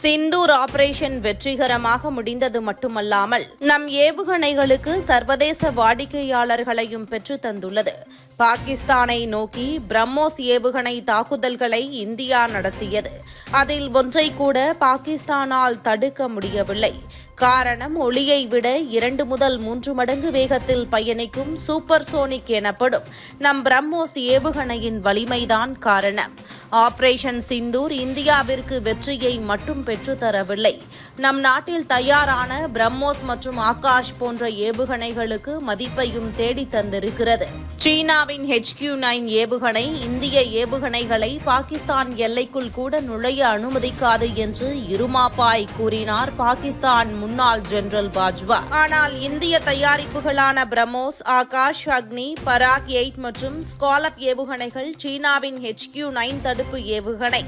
Sindoor operation வெற்றிகரமாக முடிந்தது மட்டுமல்லாமல் நம் ஏவுகணைகளுக்கு சர்வதேச வாடிக்கையாளர்களையும் பெற்று தந்துள்ளது. பாகிஸ்தானை நோக்கி பிரம்மோஸ் ஏவுகணை தாக்குதல்களை இந்தியா நடத்தியது. அதில் ஒன்றை கூட பாகிஸ்தானால் தடுக்க முடியவில்லை. காரணம் ஒளியை விட இரண்டு முதல் மூன்று மடங்கு வேகத்தில் பயணிக்கும் சூப்பர் சோனிக் எனப்படும் நம் பிரம்மோஸ் ஏவுகணையின் வலிமைதான் காரணம். ஆபரேஷன் சிந்தூர் இந்தியாவிற்கு வெற்றியை மட்டும் பெற்றுத்தரவில்லை. நம் நாட்டில் தயாரான பிரம்மோஸ் மற்றும் ஆகாஷ் போன்ற ஏவுகணைகளுக்கு மதிப்பையும் தேடித் தந்திருக்கிறது. சீனாவின் கியூ நைன் ஏவுகணை இந்திய ஏவுகணைகளை பாகிஸ்தான் எல்லைக்குள் கூட நுழைய அனுமதிக்காது என்று இருமாப்பாய் கூறினார் பாகிஸ்தான் முன்னாள் ஜெனரல் பாஜ்வா. ஆனால் இந்திய தயாரிப்புகளான பிரம்மோஸ் ஆகாஷ் அக்னி பராக் எயிட் மற்றும் ஸ்காலப் ஏவுகணைகள் சீனாவின் HQ நைன் தடுப்பு ஏவுகணை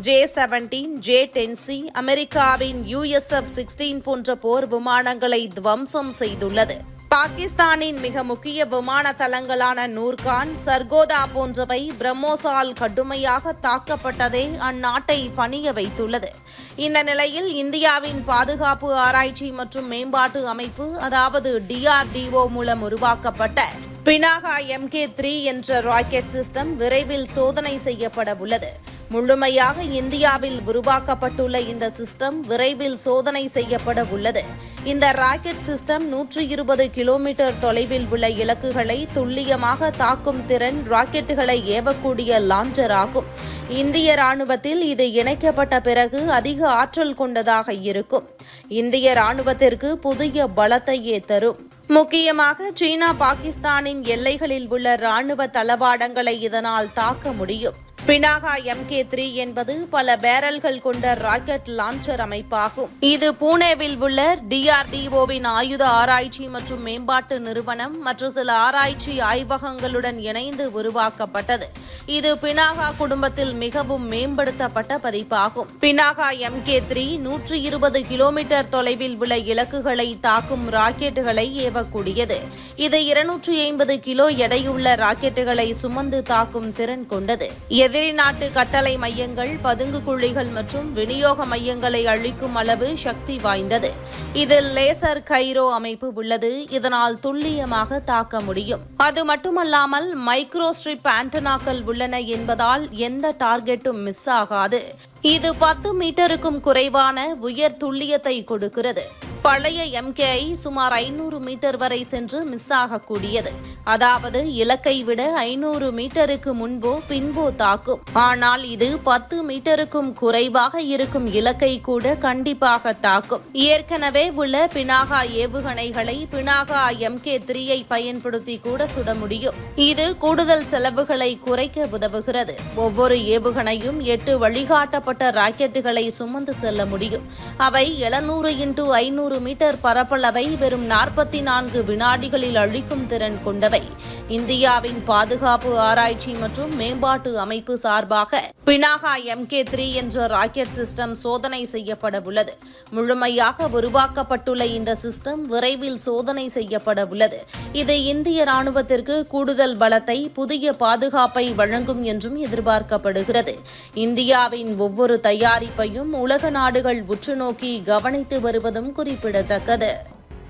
J seventeen J ten C அமெரிக்காவின் யுஎஸ்எஃப் சிக்ஸ்டீன் போன்ற போர் விமானங்களை துவம்சம் செய்துள்ளது. பாகிஸ்தானின் மிக முக்கிய விமான தளங்களான நூர்கான் சர்கோதா போன்றவை பிரம்மோசால் கடுமையாக தாக்கப்பட்டதே அந்நாட்டை பணிய வைத்துள்ளது. இந்த நிலையில் இந்தியாவின் பாதுகாப்பு ஆராய்ச்சி மற்றும் மேம்பாட்டு அமைப்பு அதாவது டிஆர்டிஓ மூலம் உருவாக்கப்பட்ட பினாகா எம்கே த்ரீ என்ற ராக்கெட் சிஸ்டம் விரைவில் சோதனை செய்யப்பட உள்ளது. முழுமையாக இந்தியாவில் உருவாக்கப்பட்டுள்ள இந்த சிஸ்டம் விரைவில் சோதனை செய்யப்பட உள்ளது. இந்த ராக்கெட் சிஸ்டம் நூற்றி இருபது கிலோமீட்டர் தொலைவில் உள்ள இலக்குகளை துல்லியமாக தாக்கும் திறன் ராக்கெட்டுகளை ஏவக்கூடிய லாஞ்சர் ஆகும். இந்திய ராணுவத்தில் இது இணைக்கப்பட்ட பிறகு அதிக ஆற்றல் கொண்டதாக இருக்கும். இந்திய ராணுவத்திற்கு புதிய பலத்தையே தரும். முக்கியமாக சீனா பாகிஸ்தானின் எல்லைகளில் உள்ள ராணுவ தளவாடங்களை இதனால் தாக்க முடியும். பினாகா எம் கே த்ரீ என்பது பல பேரல்கள் கொண்ட ராக்கெட் லான்ச்சர் அமைப்பாகும். இது பூனேவில் உள்ள டிஆர்டிஓவின் ஆயுத ஆராய்ச்சி மற்றும் மேம்பாட்டு நிறுவனம் மற்றும் சில ஆராய்ச்சி ஆய்வகங்களுடன் இணைந்து உருவாக்கப்பட்டது. இது பினாகா குடும்பத்தில் மிகவும் மேம்படுத்தப்பட்ட பதிப்பாகும். பினாகா எம்கே த்ரீ நூற்றி இருபது கிலோமீட்டர் தொலைவில் உள்ள இலக்குகளை தாக்கும் ராக்கெட்டுகளை ஏவக்கூடியது. இது இருநூற்றி ஐம்பது கிலோ எடையுள்ள ராக்கெட்டுகளை சுமந்து தாக்கும் திறன் கொண்டது. எதிரி நாட்டு கட்டளை மையங்கள் பதுங்கு குழிகள் மற்றும் விநியோக மையங்களை அழிக்கும் அளவு சக்தி வாய்ந்தது. இதில் லேசர் கைரோ அமைப்பு உள்ளது. இதனால் துல்லியமாக தாக்க முடியும். அது மட்டுமல்லாமல் மைக்ரோஸ்ட்ரிப் ஆண்டனாக்கள் உள்ளன என்பதால் எந்த டார்கெட்டும் மிஸ் ஆகாது. இது பத்து மீட்டருக்கும் குறைவான உயர் துல்லியத்தை கொடுக்கிறது. பழைய எம்கேஐ சுமார் ஐநூறு மீட்டர் வரை சென்று மிஸ் ஆகக்கூடியது. அதாவது இலக்கை விட ஐநூறு மீட்டருக்கு முன்போ பின்போ தாக்கும். ஆனால் இது பத்து மீட்டருக்கும் குறைவாக இருக்கும் இலக்கை கூட கண்டிப்பாக தாக்கும். ஏற்கனவே உள்ள பினாகா ஏவுகணைகளை பினாகா எம்கே த்ரீயை பயன்படுத்தி கூட சுட முடியும். இது கூடுதல் செலவுகளை குறைக்க உதவுகிறது. ஒவ்வொரு ஏவுகணையும் எட்டு வழிகாட்டப்பட்ட ராக்கெட்டுகளை சுமந்து செல்ல முடியும். அவை எழுநூறு இன்டு ஐநூறு மீட்டர் பரப்பளவை வெறும் நாற்பத்தி நான்கு வினாடிகளில் அழிக்கும் திறன் கொண்டவை. இந்தியாவின் பாதுகாப்பு ஆராய்ச்சி மற்றும் மேம்பாட்டு அமைப்பு சார்பாக பினாகா எம் கே த்ரீ என்ற ராக்கெட் சிஸ்டம் சோதனை செய்யப்பட உள்ளது முழுமையாக உருவாக்கப்பட்டுள்ள இந்த சிஸ்டம் விரைவில் சோதனை செய்யப்பட உள்ளது இது இந்திய ராணுவத்திற்கு கூடுதல் பலத்தை புதிய பாதுகாப்பை வழங்கும் என்றும் எதிர்பார்க்கப்படுகிறது. இந்தியாவின் ஒவ்வொரு தயாரிப்பையும் உலக நாடுகள் உற்றுநோக்கி கவனித்து வருவதும் குறிப்பிடத்தக்கது.